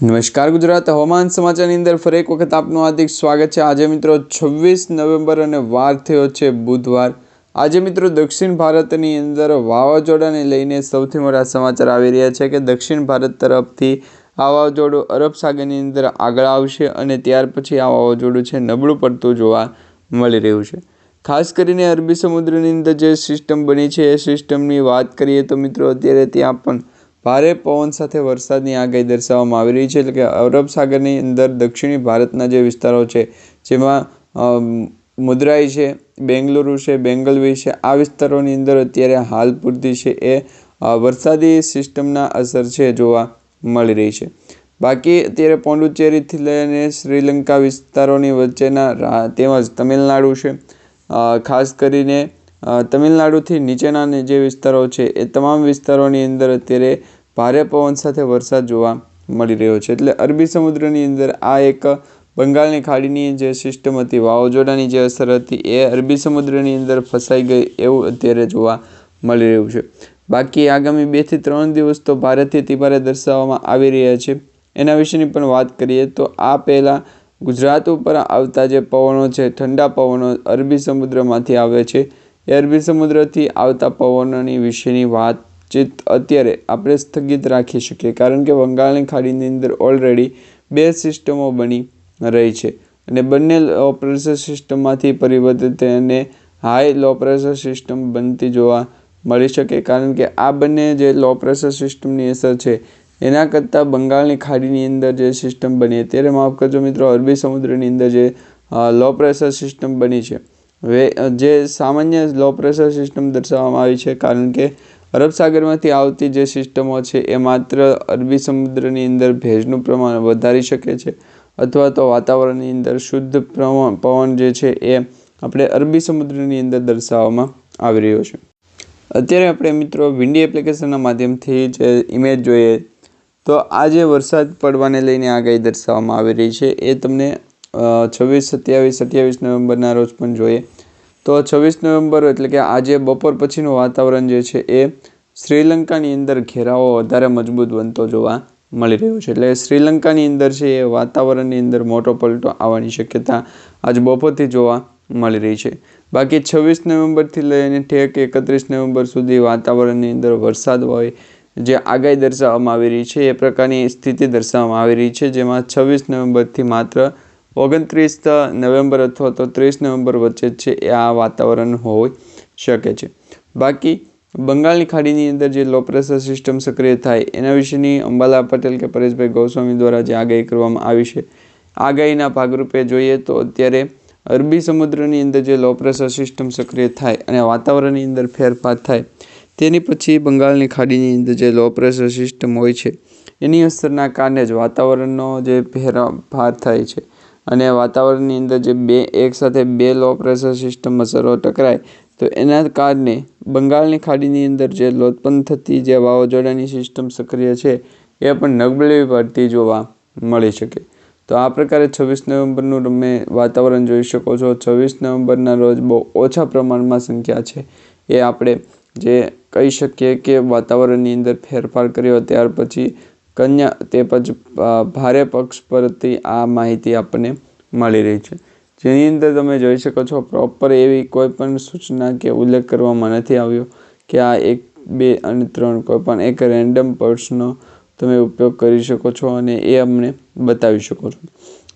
નમસ્કાર ગુજરાત. હવામાન સમાચારની અંદર ફરી એક વખત આપનું હાર્દિક સ્વાગત છે. આજે મિત્રો છવ્વીસ નવેમ્બર અને વાર થયો છે બુધવાર. આજે મિત્રો દક્ષિણ ભારતની અંદર વાવાઝોડાને લઈને સૌથી મોટા સમાચાર આવી રહ્યા છે કે દક્ષિણ ભારત તરફથી આ વાવાઝોડું અરબ સાગરની અંદર આગળ આવશે અને ત્યાર પછી આ વાવાઝોડું છે નબળું પડતું જોવા મળી રહ્યું છે. ખાસ કરીને અરબી સમુદ્રની અંદર જે સિસ્ટમ બની છે એ સિસ્ટમની વાત કરીએ તો મિત્રો અત્યારે ત્યાં પણ ભારે પવન સાથે વરસાદની આગાહી દર્શાવવામાં આવી રહી છે, એટલે કે અરબ સાગરની અંદર દક્ષિણી ભારતના જે વિસ્તારો છે, જેમાં મુદ્રાઈ છે, બેંગલુરુ છે, બેંગલવી છે, આ વિસ્તારોની અંદર અત્યારે હાલ પૂરતી છે એ વરસાદી સિસ્ટમના અસર છે જોવા મળી રહી છે. બાકી અત્યારે પોંડુચેરીથી લઈને શ્રીલંકા વિસ્તારોની વચ્ચેના તેમજ તમિલનાડુ છે ખાસ કરીને તમિલનાડુથી નીચેના જે વિસ્તારો છે, એ તમામ વિસ્તારોની અંદર અત્યારે ભારે પવન સાથે વરસાદ જોવા મળી રહ્યો છે. એટલે અરબી સમુદ્રની અંદર આ એક બંગાળની ખાડીની જે સિસ્ટમ હતી, વાવાઝોડાની જે અસર હતી, એ અરબી સમુદ્રની અંદર ફસાઈ ગઈ એવું અત્યારે જોવા મળી રહ્યું છે. બાકી આગામી બેથી ત્રણ દિવસ તો ભારેથી તિભારે દર્શાવવામાં આવી રહ્યા છે. એના વિશેની પણ વાત કરીએ તો આ પહેલાં ગુજરાત ઉપર આવતા જે પવનો છે, ઠંડા પવનો અરબી સમુદ્રમાંથી આવે છે. એ અરબી સમુદ્રથી આવતા પવનોની વિશેની વાત ચિત્ત અત્યારે આપણે સ્થગિત રાખી શકીએ. કારણ કે બંગાળની ખાડીની અંદર ઓલરેડી બે સિસ્ટમો બની રહી છે અને બંને લો પ્રેશર સિસ્ટમમાંથી પરિવર્તિત અને હાઈ લો પ્રેશર સિસ્ટમ બનતી જોવા મળી શકે. કારણ કે આ બંને જે લો પ્રેશર સિસ્ટમની અસર છે, એના કરતાં બંગાળની ખાડીની અંદર જે સિસ્ટમ બની, અત્યારે માફ કરજો મિત્રો, અરબી સમુદ્રની અંદર જે લો પ્રેશર સિસ્ટમ બની છે. જે સામાન્ય લો પ્રેશર સિસ્ટમ દર્શાવવામાં આવી છે, કારણ કે અરબ સાગરમાંથી આવતી જે સિસ્ટમો છે એ માત્ર અરબી સમુદ્રની અંદર ભેજનું પ્રમાણ વધારી શકે છે અથવા તો વાતાવરણની અંદર શુદ્ધ પવન જે છે એ આપણે અરબી સમુદ્રની અંદર દર્શાવવામાં આવી રહ્યો છે. અત્યારે આપણે મિત્રો વિન્ડી એપ્લિકેશનના માધ્યમથી જે ઇમેજ જોઈએ, તો આ જે વરસાદ પડવાને લઈને આગાહી દર્શાવવામાં આવી રહી છે એ તમને છવ્વીસ, સત્યાવીસ સત્યાવીસ નવેમ્બરના રોજ પણ જોઈએ. તો છવ્વીસ નવેમ્બર એટલે કે આજે બપોર પછીનું વાતાવરણ જે છે એ શ્રીલંકાની અંદર ઘેરાવો વધારે મજબૂત બનતો જોવા મળી રહ્યો છે. એટલે શ્રીલંકાની અંદર છે એ વાતાવરણની અંદર મોટો પલટો આવવાની શક્યતા આજ બપોરથી જોવા મળી રહી છે. બાકી છવ્વીસ નવેમ્બરથી લઈને ઠેક એકત્રીસ નવેમ્બર સુધી વાતાવરણની અંદર વરસાદ હોય જે આગાહી દર્શાવવામાં આવી રહી છે, એ પ્રકારની સ્થિતિ દર્શાવવામાં આવી રહી છે, જેમાં છવ્વીસ નવેમ્બરથી માત્ર ઓગણત્રીસ નવેમ્બર અથવા તો ત્રીસ નવેમ્બર વચ્ચે છે એ આ વાતાવરણ હોઈ શકે છે. બાકી બંગાળની ખાડીની અંદર જે લો પ્રેશર સિસ્ટમ સક્રિય થાય એના વિશેની અંબાલા પટેલ કે પરેશભાઈ ગોસ્વામી દ્વારા જે આગાહી કરવામાં આવી છે, આગાહીના ભાગરૂપે જોઈએ તો અત્યારે અરબી સમુદ્રની અંદર જે લો પ્રેશર સિસ્ટમ સક્રિય થાય અને વાતાવરણની અંદર ફેરફાર થાય, તેની પછી બંગાળની ખાડીની અંદર જે લો પ્રેશર સિસ્ટમ હોય છે, એની અસરના કારણે જ વાતાવરણનો જે ફેરફાર થાય છે. અને વાતાવરણની અંદર જે બે એકસાથે બે લો પ્રેશર સિસ્ટમ અસરો ટકરાય, તો એના કારણે બંગાળની ખાડીની અંદર જે લોતપન થતી જે વાવાઝોડાની સિસ્ટમ સક્રિય છે, એ પણ નબળી પડતી જોવા મળી શકે. તો આ પ્રકારે છવ્વીસ નવેમ્બરનું તમે વાતાવરણ જોઈ શકો છો. છવ્વીસ નવેમ્બરના રોજ બહુ ઓછા પ્રમાણમાં સંખ્યા છે. એ આપણે જે કહી શકીએ કે વાતાવરણની અંદર ફેરફાર કર્યો, ત્યાર પછી કન્યા તે પછી ભારે પક્ષ પરથી આ માહિતી આપણને મળી રહી છે. જેની અંદર તમે જોઈ શકો છો પ્રોપર એવી કોઈ પણ સૂચના કે ઉલ્લેખ કરવામાં નથી આવ્યો કે આ એક, બે અને ત્રણ કોઈ પણ એક રેન્ડમ પર્સનો તમે ઉપયોગ કરી શકો છો અને એ અમને બતાવી શકો છો.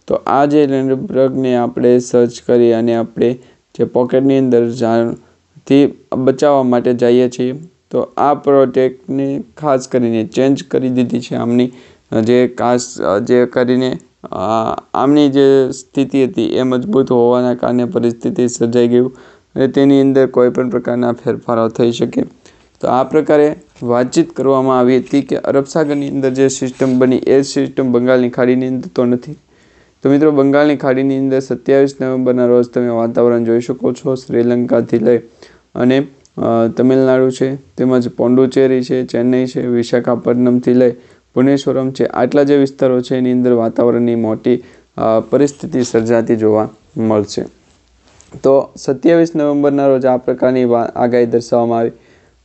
તો આ જે રેન્ડમ ડ્રગને આપણે સર્ચ કરી અને આપણે જે પોકેટની અંદર જાણથી બચાવવા માટે જઈએ છીએ તો આ પ્રોડક્ટને ખાસ કરીને ચેન્જ કરી દીધી છે આમની. જે ખાસ, જે કરીને આમની જે સ્થિતિ હતી એ મજબૂત હોવાના કારણે પરિસ્થિતિ સર્જાઈ ગયું. અને તેની અંદર કોઈ પણ પ્રકારના ફેરફારો થઈ શકે. તો આ પ્રકારે વાતચીત કરવામાં આવી હતી કે અરબ સાગરની અંદર જે સિસ્ટમ બની એ સિસ્ટમ બંગાળની ખાડીની અંદર તો નથી. તો મિત્રો, બંગાળની ખાડીની અંદર સત્યાવીસ નવેમ્બરના રોજ તમે વાતાવરણ જોઈ શકો છો. શ્રીલંકાથી લઈ અને તમિલનાડુ છે, તેમજ પોંડુચેરી છે, ચેન્નઈ છે, વિશાખાપટ્ટનમથી લઈ ભુવનેશ્વરમ છે. આટલા જે વિસ્તારો છે, એની અંદર વાતાવરણની મોટી પરિસ્થિતિ સર્જાતી જોવા મળશે. તો સત્યાવીસ નવેમ્બરના રોજ આ પ્રકારની આગાહી દર્શાવવામાં આવી.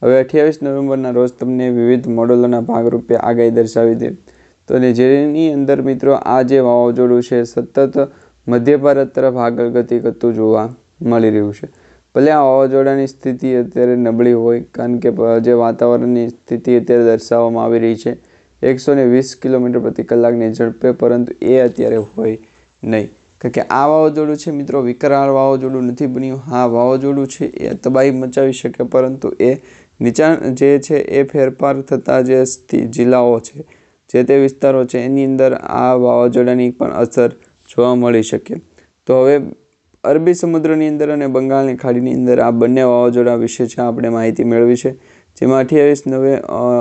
હવે અઠ્યાવીસ નવેમ્બરના રોજ તમને વિવિધ મોડલોના ભાગરૂપે આગાહી દર્શાવી દે. તો જેની અંદર મિત્રો આ જે વાવાઝોડું છે, સતત મધ્ય ભારત તરફ આગળ ગતિ કરતું જોવા મળી રહ્યું છે. ભલે આ વાવાઝોડાની સ્થિતિ અત્યારે નબળી હોય, કારણ કે જે વાતાવરણની સ્થિતિ અત્યારે દર્શાવવામાં આવી રહી છે, એકસો ને વીસ કિલોમીટર પ્રતિ કલાકની ઝડપે, પરંતુ એ અત્યારે હોય નહીં. કારણ કે આ વાવાઝોડું છે મિત્રો, વિકરાળ વાવાઝોડું નથી બન્યું. હા, વાવાઝોડું છે, એ તબાહી મચાવી શકે, પરંતુ એ નીચા, જે છે એ ફેરફાર થતા જે જિલ્લાઓ છે, જે તે વિસ્તારો છે, એની અંદર આ વાવાઝોડાની પણ અસર જોવા મળી શકે. તો હવે અરબી સમુદ્રની અંદર અને બંગાળની ખાડીની અંદર આ બંને વાવાઝોડા વિશે છે, આપણે માહિતી મેળવી છે. જેમાં અઠ્યાવીસ નવે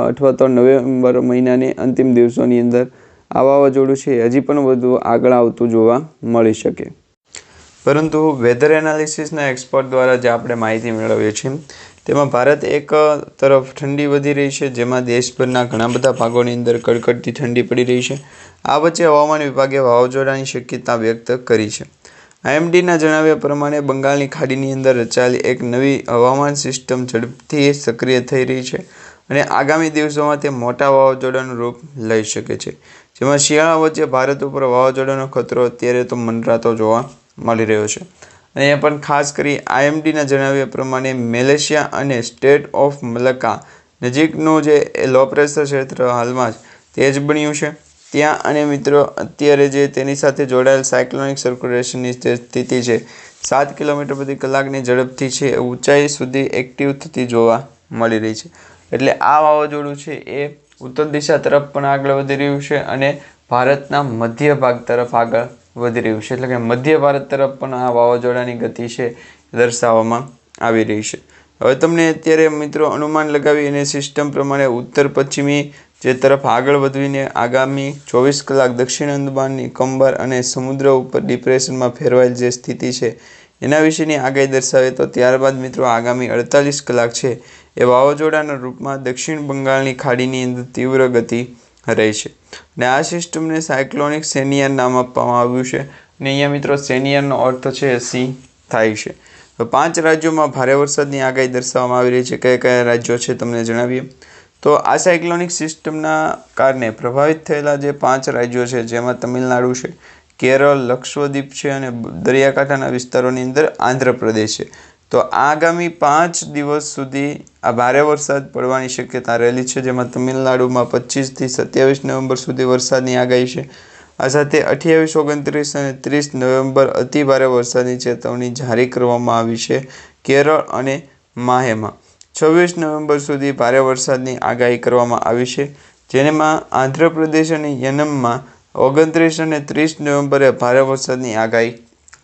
અથવા તો નવેમ્બર મહિનાની અંતિમ દિવસોની અંદર આ વાવાઝોડું છે, હજી પણ વધુ આગળ આવતું જોવા મળી શકે. પરંતુ વેધર એનાલિસિસના એક્સપર્ટ દ્વારા જે આપણે માહિતી મેળવીએ છીએ, તેમાં ભારત એક તરફ ઠંડી વધી રહી છે, જેમાં દેશભરના ઘણા બધા ભાગોની અંદર કડકડતી ઠંડી પડી રહી છે. આ વચ્ચે હવામાન વિભાગે વાવાઝોડાની શક્યતા વ્યક્ત કરી છે. આઈએમડીના જણાવ્યા પ્રમાણે બંગાળની ખાડીની અંદર રચાયેલી એક નવી હવામાન સિસ્ટમ ઝડપથી સક્રિય થઈ રહી છે અને આગામી દિવસોમાં તે મોટા વાવાઝોડાનું રૂપ લઈ શકે છે. જેમાં શિયાળા વચ્ચે ભારત ઉપર વાવાઝોડાનો ખતરો અત્યારે તો મંડરાતો જોવા મળી રહ્યો છે. અને અહીંયા પણ ખાસ કરી આઈએમડીના જણાવ્યા પ્રમાણે મેલેશિયા અને સ્ટેટ ઓફ મલક્કા નજીકનું જે લો પ્રેશર ક્ષેત્ર હાલમાં જ તેજ બન્યું છે. ત્યાં અને મિત્રો, અત્યારે જે તેની સાથે જોડાયેલ સાયક્લોનિક સર્ક્યુલેશનની જે સ્થિતિ છે, સાત કિલોમીટર પ્રતિ કલાકની ઝડપથી છે, ઊંચાઈ સુધી એક્ટિવ થતી જોવા મળી રહી છે. એટલે આ વાવાઝોડું છે એ ઉત્તર દિશા તરફ પણ આગળ વધી રહ્યું છે અને ભારતના મધ્ય ભાગ તરફ આગળ વધી રહ્યું છે. એટલે કે મધ્ય ભારત તરફ પણ આ વાવાઝોડાની ગતિ છે દર્શાવવામાં આવી રહી છે. હવે તમને અત્યારે મિત્રો અનુમાન લગાવી અને સિસ્ટમ પ્રમાણે ઉત્તર પશ્ચિમી જે તરફ આગળ વધીને આગામી ચોવીસ કલાક દક્ષિણ અંદમાનની કંબર અને સમુદ્ર ઉપર ડિપ્રેશનમાં ફેરવાયેલ જે સ્થિતિ છે, એના વિશેની આગાહી દર્શાવે તો ત્યારબાદ મિત્રો આગામી અડતાલીસ કલાક છે, એ વાવાઝોડાના રૂપમાં દક્ષિણ બંગાળની ખાડીની અંદર તીવ્ર ગતિ રહેશે. અને આ સિસ્ટમને સાયક્લોનિક સેનિયર નામ આપવામાં આવ્યું છે અને અહીંયા મિત્રો સેનિયરનો અર્થ છે સી થાય છે. પાંચ રાજ્યોમાં ભારે વરસાદની આગાહી દર્શાવવામાં આવી રહી છે. કયા કયા રાજ્યો છે તમને જણાવીએ? તો આ સાયક્લોનિક સિસ્ટમના કારણે પ્રભાવિત થયેલા જે પાંચ રાજ્યો છે, જેમાં તમિલનાડુ છે, કેરળ, લક્ષદ્વીપ છે અને દરિયાકાંઠાના વિસ્તારોની અંદર આંધ્રપ્રદેશ છે. તો આગામી પાંચ દિવસ સુધી આ ભારે વરસાદ પડવાની શક્યતા રહેલી છે, જેમાં તમિલનાડુમાં પચીસથી સત્યાવીસ નવેમ્બર સુધી વરસાદની આગાહી છે. આ સાથે અઠ્યાવીસ, ઓગણત્રીસ અને ત્રીસ નવેમ્બર અતિ ભારે વરસાદની ચેતવણી જારી કરવામાં આવી છે, કેરળ અને માહેમાં. છવ્વીસ નવેમ્બર સુધી ભારે વરસાદની આગાહી કરવામાં આવી છે જેમાં આંધ્રપ્રદેશ અને યનમમાં ઓગણત્રીસ અને ત્રીસ નવેમ્બરે ભારે વરસાદની આગાહી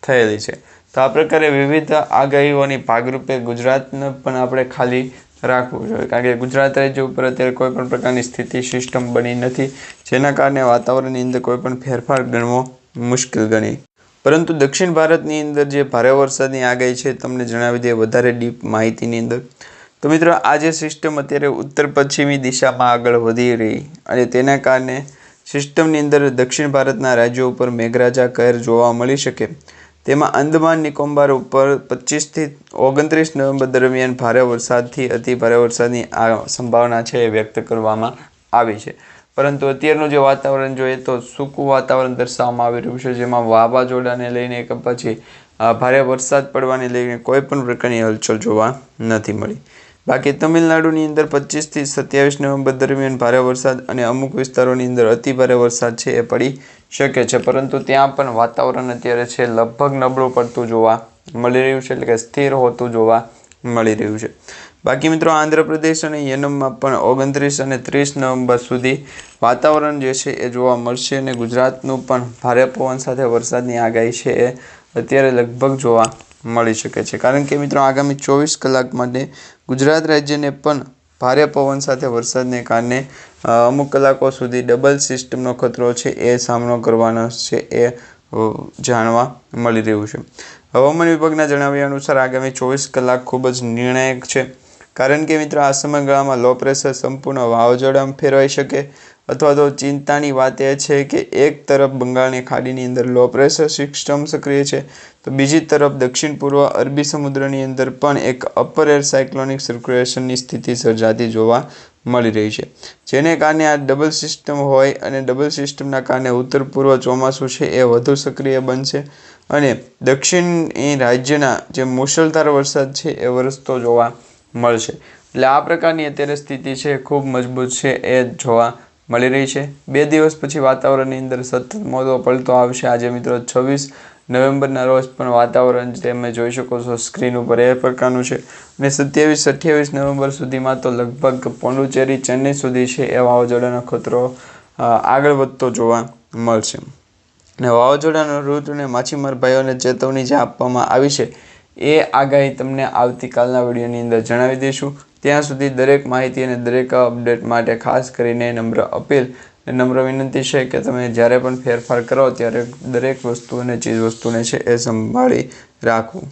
થયેલી છે. તો આ પ્રકારે વિવિધ આગાહીઓની ભાગરૂપે ગુજરાતને પણ આપણે ખાલી રાખવું જોઈએ, કારણ કે ગુજરાત રાજ્ય ઉપર અત્યારે કોઈ પણ પ્રકારની સ્થિતિ સિસ્ટમ બની નથી, જેના કારણે વાતાવરણની અંદર કોઈ પણ ફેરફાર ગણવો મુશ્કેલ ગણી. પરંતુ દક્ષિણ ભારતની અંદર જે ભારે વરસાદની આગાહી છે, તમને જણાવી દઈએ, વધારે ડીપ માહિતીની અંદર. તો મિત્રો, આ જે સિસ્ટમ અત્યારે ઉત્તર પશ્ચિમી દિશામાં આગળ વધી રહી અને તેના કારણે સિસ્ટમની અંદર દક્ષિણ ભારતના રાજ્યો ઉપર મેઘરાજા કહેર જોવા મળી શકે. તેમાં અંદમાન નિકોબાર ઉપર પચીસથી ઓગણત્રીસ નવેમ્બર દરમિયાન ભારે વરસાદથી અતિ ભારે વરસાદની આ સંભાવના છે એ વ્યક્ત કરવામાં આવી છે. પરંતુ અત્યારનું જે વાતાવરણ જોઈએ તો સૂકું વાતાવરણ દર્શાવવામાં આવી રહ્યું છે, જેમાં વાવાઝોડાને લઈને કે પછી ભારે વરસાદ પડવાને લઈને કોઈ પણ પ્રકારની હલચલ જોવા નથી મળી. બાકી તમિલનાડુની અંદર પચીસથી સત્યાવીસ નવેમ્બર દરમિયાન ભારે વરસાદ અને અમુક વિસ્તારોની અંદર અતિ ભારે વરસાદ છે એ પડી શકે છે. પરંતુ ત્યાં પણ વાતાવરણ અત્યારે છે લગભગ નબળું પડતું જોવા મળી રહ્યું છે, એટલે કે સ્થિર હોતું જોવા મળી રહ્યું છે. બાકી મિત્રો આંધ્રપ્રદેશ અને યનમમાં પણ ઓગણત્રીસ અને ત્રીસ નવેમ્બર સુધી વાતાવરણ જે છે એ જોવા મળશે અને ગુજરાતનું પણ ભારે પવન સાથે વરસાદની આગાહી છે એ અત્યારે લગભગ જોવા મળી શકે છે. કારણ કે મિત્રો આગામી ચોવીસ કલાક માટે ગુજરાત રાજ્યને પણ ભારે પવન સાથે વરસાદને કારણે અમુક કલાકો સુધી ડબલ સિસ્ટમનો ખતરો છે એ સામનો કરવાનો છે એ જાણવા મળી રહ્યું છે. હવામાન વિભાગના જણાવ્યા અનુસાર આગામી ચોવીસ કલાક ખૂબ જ નિર્ણાયક છે. કારણ કે મિત્રો, આ સમયગાળામાં લો પ્રેશર સંપૂર્ણ વાવાઝોડામાં ફેરવાઈ શકે અથવા તો ચિંતાની વાત એ છે કે એક તરફ બંગાળની ખાડીની અંદર લો પ્રેશર સિસ્ટમ સક્રિય છે, તો બીજી તરફ દક્ષિણ પૂર્વ અરબી સમુદ્રની અંદર પણ એક અપર એર સાયક્લોનિક સર્ક્યુલેશનની સ્થિતિ સર્જાતી જોવા મળી રહી છે. જેને કારણે આ ડબલ સિસ્ટમ હોય અને ડબલ સિસ્ટમના કારણે ઉત્તર પૂર્વ ચોમાસું છે એ વધુ સક્રિય બનશે અને દક્ષિણ એ રાજ્યના જે મુશળધાર વરસાદ છે એ વરસતો જોવા મળશે. એટલે આ પ્રકારની અત્યારે સ્થિતિ છે, ખૂબ મજબૂત છે એ જોવા મળી રહી છે. બે દિવસ પછી વાતાવરણની અંદર સતત મોટો પલટો આવશે. આજે મિત્રો છવ્વીસ નવેમ્બરના રોજ પણ વાતાવરણ તમે જોઈ શકો છો. સ્ક્રીન ઉપર એ પ્રકારનું છે. અને સત્યાવીસ, અઠ્યાવીસ નવેમ્બર સુધીમાં તો લગભગ પોંડુચેરી, ચેન્નઈ સુધી છે એ વાવાઝોડાનો ખતરો આગળ વધતો જોવા મળશે. અને વાવાઝોડાનો ઋતુને માછીમાર ભાઈઓને ચેતવણી જે આપવામાં આવી છે એ આગાહી તમને આવતીકાલના વિડીયોની અંદર જણાવી દઈશું. ત્યાં સુધી દરેક માહિતી અને દરેક અપડેટ માટે ખાસ કરીને નમ્ર અપીલ નમ્ર વિનંતી છે કે તમે જ્યારે પણ ફેરફાર કરો ત્યારે દરેક વસ્તુ અને ચીજ વસ્તુને છે એ સંભાળી રાખવું.